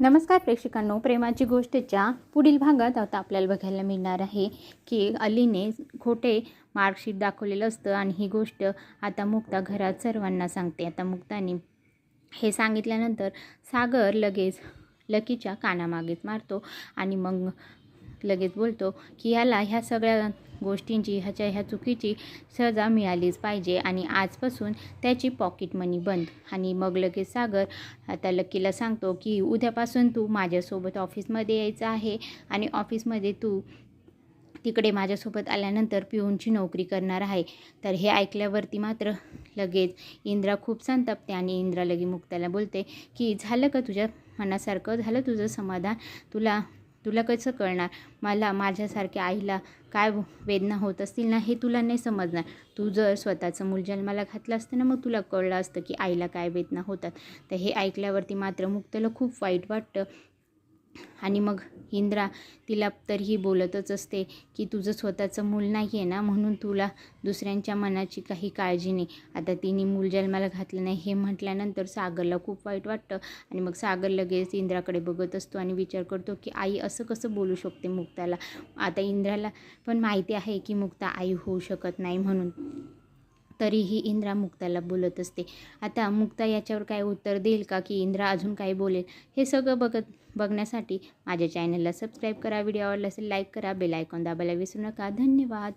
नमस्कार प्रेक्षकांनो प्रेमाची गोष्टच्या पुढील भागात आता आपल्याला बघायला मिळणार आहे की अलीने खोटे मार्कशीट दाखवलेलं असतं आणि ही गोष्ट आता मुक्ता घरात सर्वांना सांगते. आता मुक्ताने हे सांगितल्यानंतर सागर लगेच लकीच्या कानामागेच मारतो आणि मग लगेच बोलतो की याला ह्या सगळ्या गोष्टींची ह्याच्या ह्या चुकीची सजा मिळालीच पाहिजे आणि आजपासून त्याची पॉकेट मनी बंद. आणि मग लगेच सागर आता लकीला सांगतो की उद्यापासून तू माझ्यासोबत ऑफिसमध्ये यायचं आहे आणि ऑफिसमध्ये तू तिकडे माझ्यासोबत आल्यानंतर पिऊनची नोकरी करणार आहे. तर हे ऐकल्यावरती मात्र लगेच इंद्रा खूप संतपते आणि इंद्रा लगे मुक्ताला बोलते की झालं का तुझ्या मनासारखं? झालं तुझं समाधान? तुला तुला कसं कळणार? मला माझ्यासारख्या आईला काय वेदना होत असतील ना हे तुला नाही समजणार. तू जर स्वतःचं मूल जन्माला घातलं असतं ना मग तुला कळलं असतं की आईला काय वेदना होतात. तर हे ऐकल्यावरती मात्र मुक्तला खूप वाईट वाटतं. आणि मग इंद्रा तिला तरीही बोलतच असते की तुझं स्वतःचं मूल नाही आहे ना म्हणून तुला दुसऱ्यांच्या मनाची काही काळजी नाही. आता तिने मूल जन्माला घातलं नाही हे म्हटल्यानंतर सागरला खूप वाईट वाटतं. आणि मग सागर लगेच इंद्राकडे बघत असतो आणि विचार करतो की आई असं कसं बोलू शकते मुक्ताला? आता इंद्राला पण माहिती आहे की मुक्ता आई होऊ शकत नाही म्हणून. तरीही इंद्रा मुक्ताला बोलत असते. आता मुक्ता याच्यावर काय उत्तर देईल का? की इंद्रा अजून काय बोलेल? हे सगळं बघत बघण्यासाठी माझ्या चॅनलला सबस्क्राईब करा. व्हिडिओ आवडला असेल लाईक करा. बेल आयकॉन दाबायला विसरू नका. धन्यवाद.